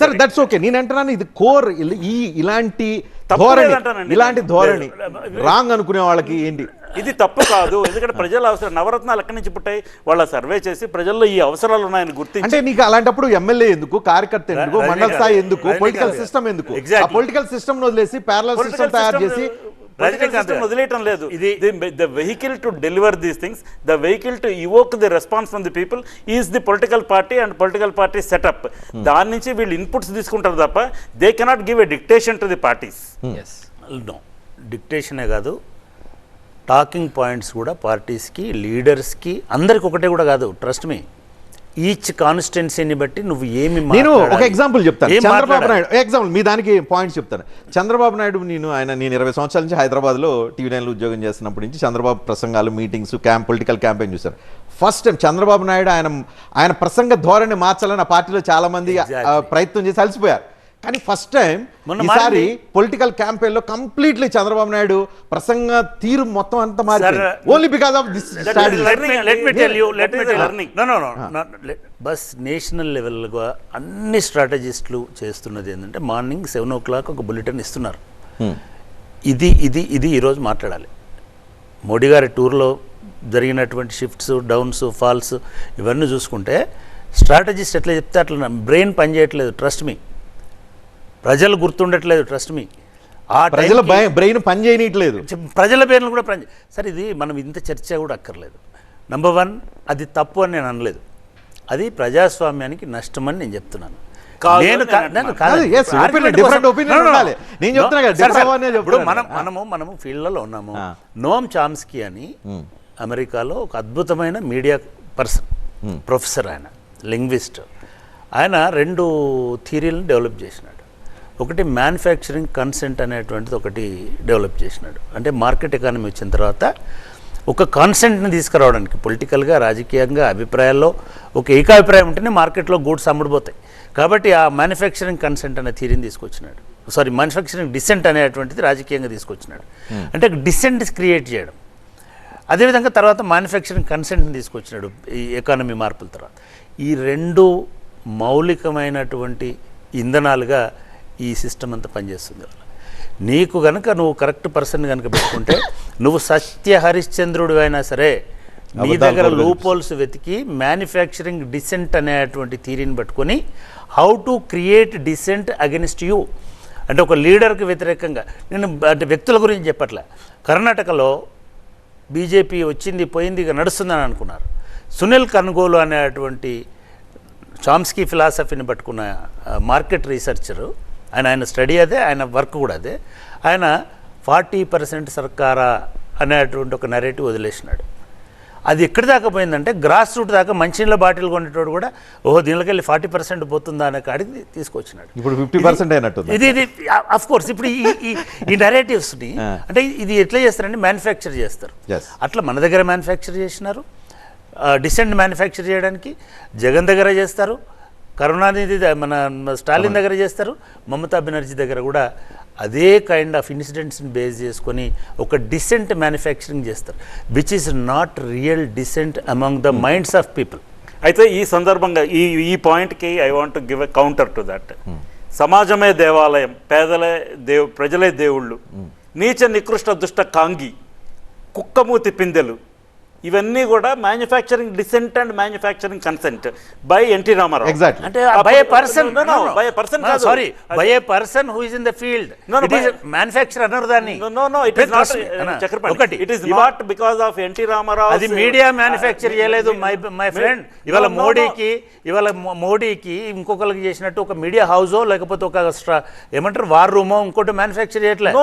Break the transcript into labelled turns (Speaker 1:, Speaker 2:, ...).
Speaker 1: సరే that's okay నేను అంటున్నాను ఇది కోర్ ఈ ఇలాంటి ధోరణి. ఇలాంటి ధోరణి. రాంగ్ అనుకునే వాళ్ళకి ఏంటి
Speaker 2: ఇది తప్పు కాదు ఎందుకంటే ప్రజల అవసరం నవరత్నాలు ఎక్కడి నుంచి పుట్టాయి వాళ్ళ సర్వే చేసి ప్రజల్లో ఈ అవసరాలు ఉన్నాయని గుర్తించి
Speaker 1: అంటే నీకు అలాంటిప్పుడు ఎమ్మెల్యే ఎందుకు కార్యకర్త ఎందుకు మండల స్థాయి ఎందుకు పొలిటికల్. సిస్టమ్ ఎందుకు. పొలిటికల్ సిస్టమ్ వదిలేసి ప్యారల సిస్టమ్ తయారు చేసి
Speaker 3: రజనీకాంత్.
Speaker 2: వదిలేయటం లేదు.
Speaker 3: ఇది-
Speaker 2: the vehicle to deliver these things the vehicle to evoke the response from the people is the political party and political party setup దాని నుంచి వీళ్ళు ఇన్పుట్స్ తీసుకుంటారు తప్ప they cannot give a dictation to the parties
Speaker 3: no డిక్టేషనే కాదు. Talking points కూడా పార్టీస్కి లీడర్స్కి అందరికి ఒకటే కూడా కాదు. ట్రస్ట్ మీ ఈచ్ కాన్స్టిట్యున్సీని బట్టి నువ్వు ఏమి
Speaker 1: నేను ఒక ఎగ్జాంపుల్ చెప్తాను. చంద్రబాబు. నాయుడు ఎగ్జాంపుల్ మీ దానికి పాయింట్స్ చెప్తాను. చంద్రబాబు నాయుడు నేను ఆయన నేను ఇరవై సంవత్సరాల నుంచి హైదరాబాద్లో టీవీ నైన్లో ఉద్యోగం చేస్తున్నప్పటి నుంచి చంద్రబాబు ప్రసంగాలు మీటింగ్స్ క్యాంప్ పొలిటికల్ క్యాంపెయిన్ చూశారు? ఫస్ట్ టైం చంద్రబాబు నాయుడు ఆయన ఆయన ప్రసంగ ధోరణి మార్చాలని ఆ పార్టీలో చాలా మంది
Speaker 3: Exactly.
Speaker 1: ఆ, ప్రయత్నం చేసి అలసిపోయారు. కానీ ఫస్ట్ టైం
Speaker 3: మొన్న
Speaker 1: ఈసారి
Speaker 3: మారింది.
Speaker 1: పొలిటికల్ క్యాంపెయిన్లో కంప్లీట్లీ చంద్రబాబు నాయుడు ప్రసంగ తీరు మొత్తం అంతా
Speaker 3: Sir,
Speaker 1: only because of this
Speaker 2: That is
Speaker 1: strategy
Speaker 2: learning.
Speaker 3: Let me tell you let
Speaker 2: That
Speaker 3: me
Speaker 2: is a
Speaker 3: tell
Speaker 2: learning.
Speaker 3: No no no bus national లెవెల్గా అన్ని స్ట్రాటజిస్టులు చేస్తున్నది ఏంటంటే మార్నింగ్ సెవెన్ ఓ క్లాక్ ఒక బులెటిన్ ఇస్తున్నారు ఇది ఇది ఇది ఈరోజు మాట్లాడాలి మోడీ గారి టూర్లో జరిగినటువంటి షిఫ్ట్స్ డౌన్స్ ఫాల్స్ ఇవన్నీ చూసుకుంటే స్ట్రాటజిస్ట్ ఎట్లా చెప్తే అట్లా బ్రెయిన్ పనిచేయట్లేదు ట్రస్ట్ మీ ప్రజలు గుర్తుండట్లేదు ట్రస్ట్ మీ ఆ
Speaker 1: ప్రజల బ్రెయిన్ పని చేయనట్లేదు
Speaker 3: ప్రజల పేర్లు కూడా ప్రజ సరే ఇది మనం ఇంత చర్చ కూడా అక్కర్లేదు. నంబర్ వన్ అది తప్పు అని నేను అనలేదు. అది ప్రజాస్వామ్యానికి నేను
Speaker 2: అని నేను
Speaker 3: ఇప్పుడు
Speaker 1: చెప్తున్నాను.
Speaker 3: మనం. మనము మనము ఫీల్డ్లలో ఉన్నాము. నోమ్ చామ్స్కీ అని అమెరికాలో ఒక అద్భుతమైన మీడియా పర్సన్ ప్రొఫెసర్ ఆయన లింగ్విస్ట్. ఆయన రెండు థీరీలను డెవలప్ చేసినాడు. ఒకటి మ్యానుఫ్యాక్చరింగ్ కన్సెంట్ అనేటువంటిది ఒకటి డెవలప్ చేసినాడు. అంటే మార్కెట్ ఎకానమీ వచ్చిన తర్వాత ఒక కాన్సెంట్ని తీసుకురావడానికి పొలిటికల్గా రాజకీయంగా అభిప్రాయాల్లో ఒక ఏకాభిప్రాయం ఉంటేనే మార్కెట్లో గూడ్స్ అమ్ముడుపోతాయి. కాబట్టి ఆ మ్యానుఫ్యాక్చరింగ్ కన్సెంట్ అనే థీరీని తీసుకొచ్చినాడు. సారీ మ్యానుఫ్యాక్చరింగ్ డిసెంట్ అనేటువంటిది రాజకీయంగా తీసుకొచ్చినాడు. అంటే డిసెంట్ క్రియేట్ చేయడం. అదేవిధంగా తర్వాత మ్యానుఫ్యాక్చరింగ్ కన్సెంట్ని తీసుకొచ్చినాడు ఈ ఎకానమీ మార్పుల తర్వాత. ఈ రెండు మౌలికమైనటువంటి ఇంధనాలుగా ఈ సిస్టమ్ అంతా పనిచేస్తుంది. నీకు గనుక నువ్వు కరెక్ట్ పర్సన్ కనుక పెట్టుకుంటే నువ్వు సత్య హరిశ్చంద్రుడు అయినా సరే నీ దగ్గర. లూపోల్స్ వెతికి మ్యానుఫ్యాక్చరింగ్ డిసెంట్ అనేటువంటి థీరీని పట్టుకొని how to create dissent against you అంటే ఒక లీడర్కి వ్యతిరేకంగా నేను అంటే వ్యక్తుల గురించి చెప్పట్లే. కర్ణాటకలో బీజేపీ వచ్చింది పోయింది ఇక నడుస్తుందని అనుకున్నారు. సునీల్ కన్గోలు అనేటువంటి చామ్స్కీ ఫిలాసఫీని పట్టుకున్న మార్కెట్ రీసెర్చరు ఆయన ఆయన స్టడీ అదే ఆయన వర్క్ కూడా అదే. ఆయన ఫార్టీ పర్సెంట్ సర్కారా అనేటువంటి ఒక నెరేటివ్ వదిలేసినాడు. అది ఎక్కడి దాకా పోయిందంటే గ్రాస్ రూట్ దాకా మంచినీళ్ళ బాటిల్ కొనేటోడు కూడా ఓహో దీనిలోకి ఫార్టీ పర్సెంట్ పోతుందా అనే కాడికి తీసుకొచ్చినాడు.
Speaker 1: ఇప్పుడు ఫిఫ్టీ పర్సెంట్ అయినట్టుంది.
Speaker 3: ఇది ఇది అఫ్ కోర్స్ ఇప్పుడు ఈ ఈ- నెరేటివ్స్ని. అంటే ఇది ఎట్లా చేస్తారంటే మ్యానుఫ్యాక్చర్ చేస్తారు. అట్లా మన దగ్గర మ్యానుఫ్యాక్చర్ చేసినారు. డిసెంట్ మ్యానుఫ్యాక్చర్ చేయడానికి జగన్ దగ్గర చేస్తారు. కరుణానిధి మన స్టాలిన్ దగ్గర చేస్తారు మమతా బెనర్జీ దగ్గర కూడా అదే కైండ్ ఆఫ్ ఇన్సిడెంట్స్ని బేస్ చేసుకొని ఒక డిసెంట్ మ్యానుఫ్యాక్చరింగ్ చేస్తారు which is not real dissent among the minds of people
Speaker 2: అయితే ఈ సందర్భంగా ఈ ఈ పాయింట్కి I want give a counter to that సమాజమే దేవాలయం పేదలే దేవు ప్రజలే దేవుళ్ళు. నీచ నికృష్ట దుష్ట కాంగి కుక్కమూతి పిందెలు ఇవన్నీ కూడా manufacturing dissent and manufacturing consent by NT Rama Rao
Speaker 1: Exactly.
Speaker 3: అంటే బై పర్సన్
Speaker 2: person కాదు.
Speaker 3: Sorry by a person who is in the field it manufacture అన్నారు దాన్ని.
Speaker 2: No, it is not, uh, Chakrapani.
Speaker 3: ఒకటి.
Speaker 2: Is
Speaker 3: ఇవా-
Speaker 2: not because of NT Rama Rao
Speaker 3: అది media manufacture చేయలేదు my my friend ఇవాళ. మోడీకి ఇవాళ మోడీకి ఇంకొకరికి చేసినట్టు ఒక మీడియా హౌసో లేకపోతే ఒక ఏమంటారు? వార్ రూమో ఇంకోటి మ్యానుఫ్యాక్చర్ చేయట్లేదు